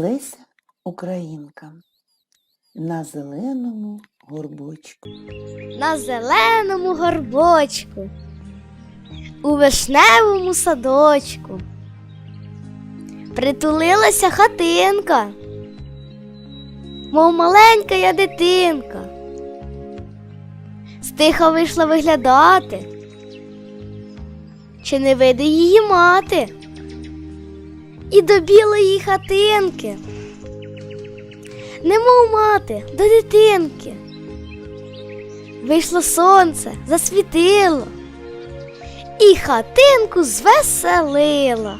Леся Українка на зеленому горбочку. на зеленому горбочку, у вишневому садочку. Притулилася хатинка, мов маленька я дитинка. Стиха вийшла виглядати, чи не вийде її мати, і до білої хатинки, немов мати до дитинки. Вийшло сонце, засвітило і хатинку звеселило.